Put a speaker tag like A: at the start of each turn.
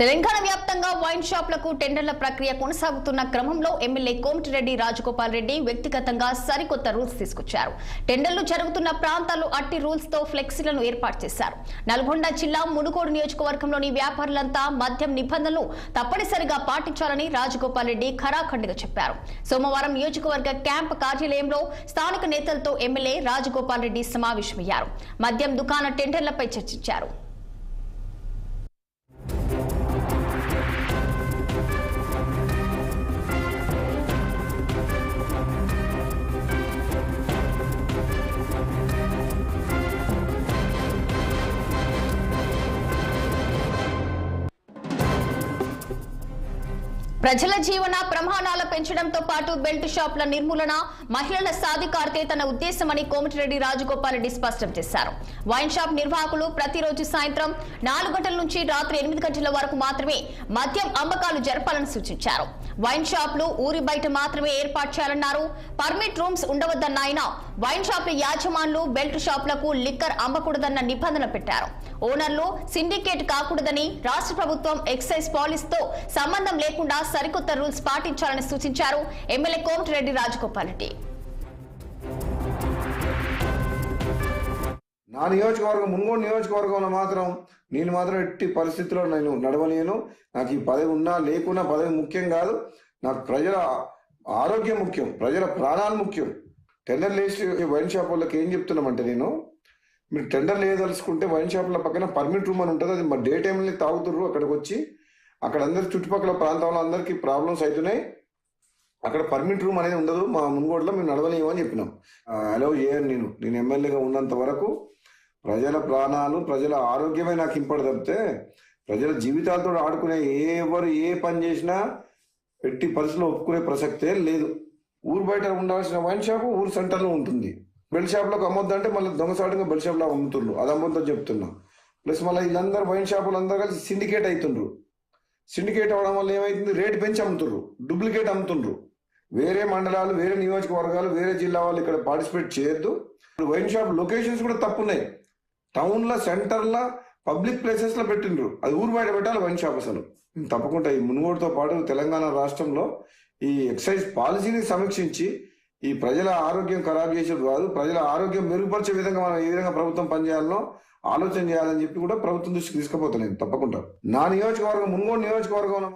A: తెలంగాణ వ్యాప్తంగా వైన్ షాపులకు టెండర్ల ప్రక్రియ కొనసాగుతున్న క్రమంలో ఎమ్మెల్యే కోమటిరెడ్డి రాజగోపాల్ రెడ్డి వ్యక్తిగతంగా సరికొత్త రూల్స్ తీసుకొచ్చారు. టెండర్లు జరుగుతున్న ప్రాంతాలు అట్టి రూల్స్తో ఫ్లెక్సీలను ఏర్పాటు చేశారు. నల్గొండ జిల్లా మునుగోడు నియోజకవర్గంలోని వ్యాపారులంతా మద్యం నిబంధనలు తప్పనిసరిగా పాటించాలని రాజగోపాల్ రెడ్డి ఖరాఖండిగా చెప్పారు. సోమవారం నియోజకవర్గ క్యాంప్ కార్యాలయంలో స్థానిక నేతలతో ఎమ్మెల్యే రాజగోపాల్ రెడ్డి సమావేశమయ్యారు. మద్యం దుకాణ టెండర్లపై చర్చించారు. ప్రజల జీవన ప్రమాణాల పెంచడంతో పాటు బెల్ట్ షాపుల నిర్మూలన మహిళల సాధికారతే తన ఉద్దేశమని కోమటిరెడ్డి రాజగోపాల్ రెడ్డి స్పష్టం చేశారు. వైన్ షాప్ నిర్వాహకులు ప్రతిరోజు సాయంత్రం నాలుగు గంటల నుంచి రాత్రి ఎనిమిది గంటల వరకు మాత్రమే మద్యం అమ్మకాలు జరపాలని సూచించారు. వైన్ షాపులు ఊరి బయట మాత్రమే ఏర్పాటు చేయాలన్నారు. పర్మిట్ రూమ్స్ ఉండవద్దన్న ఆయన వైన్ షాపుల యాజమాన్లు బెల్ట్ షాపులకు లిక్కర్ అమ్మకూడదన్న నిబంధన పెట్టారు. ఓనర్లు సిండికేట్ కాకూడదని రాష్ట్ర ప్రభుత్వం ఎక్సైజ్ పాలసీతో సంబంధం లేకుండా సరికొత్త రూల్స్ పాటించాలని సూచించారు. ఎమ్మెల్యే కోమటిరెడ్డి రాజగోపాల్ రెడ్డి
B: నా నియోజకవర్గం మున్గోడు నియోజకవర్గంలో మాత్రం నేను మాత్రం ఎట్టి పరిస్థితుల్లో నేను నడవలేను. నాకు ఈ పదవి ఉన్నా లేకున్నా పదవి ముఖ్యం కాదు. నాకు ప్రజల ఆరోగ్యం ముఖ్యం ప్రజల ప్రాణాలు ముఖ్యం. టెండర్ లేచి వైన్ షాప్ వాళ్ళకి ఏం చెప్తున్నామంటే నేను? మీరు టెండర్ లేదలుచుకుంటే వైన్ షాప్ల పక్కన పర్మిట్ రూమ్ అని ఉంటుంది అది మా డే టైంలో తాగుతుర్రు అక్కడికి వచ్చి. అక్కడ అందరి చుట్టుపక్కల ప్రాంతంలో అందరికీ ప్రాబ్లమ్స్ అవుతున్నాయి అక్కడ పర్మిట్ రూమ్ అనేది ఉండదు. మా మున్గోడులో మేము నడవలేము అని చెప్పినాం. అలౌ చేయను నేను. నేను ఎమ్మెల్యేగా ఉన్నంత వరకు ప్రజల ప్రాణాలు ప్రజల ఆరోగ్యమే నాకు ఇంపడి తప్పితే ప్రజల జీవితాలతో ఆడుకునే ఎవరు ఏ పని చేసినా ఎట్టి పరిస్థితుల్లో ఒప్పుకునే ప్రసక్తే లేదు. ఊరు బయట ఉండాల్సిన వైన్ షాపు ఊరు సెంటర్లో ఉంటుంది. బెల్ షాప్లకు అమ్మొద్దంటే మళ్ళీ దొంగసాటుగా బెల్ షాప్లో అమ్ముతుండ్రు. అది అమ్మొద్దని చెప్తున్నా. ప్లస్ మళ్ళీ వీళ్ళందరూ వైన్ షాపులు అందరూ కలిసి సిండికేట్ అవుతుండ్రు. సిండికేట్ అవ్వడం వల్ల ఏమైతుంది? రేటు పెంచి అమ్ముతుండ్రు. డూప్లికేట్ అమ్ముతుండ్రు. వేరే మండలాలు వేరే నియోజకవర్గాలు వేరే జిల్లా వాళ్ళు ఇక్కడ పార్టిసిపేట్ చేయొద్దు. ఇప్పుడు వైన్ షాప్ లొకేషన్స్ కూడా తప్పున్నాయి. టౌన్లో సెంటర్లో పబ్లిక్ ప్లేసెస్లో పెట్టిండ్రు. అది ఊరు బయట పెట్టాలి వైన్ షాప్ అసలు. తప్పకుండా ఈ మునుగోడుతో పాటు తెలంగాణ రాష్ట్రంలో ఈ ఎక్సైజ్ పాలసీని సమీక్షించి ఈ ప్రజల ఆరోగ్యం ఖరాబ్ చేసేది కాదు ప్రజల ఆరోగ్యం మెరుగుపరిచే విధంగా మనం ఏ విధంగా ప్రభుత్వం పనిచేయాలనో ఆలోచన చేయాలని చెప్పి కూడా ప్రభుత్వం దృష్టికి తీసుకుపోతలేదు తప్పకుండా. నా నియోజకవర్గం మున్గోడు నియోజకవర్గంలో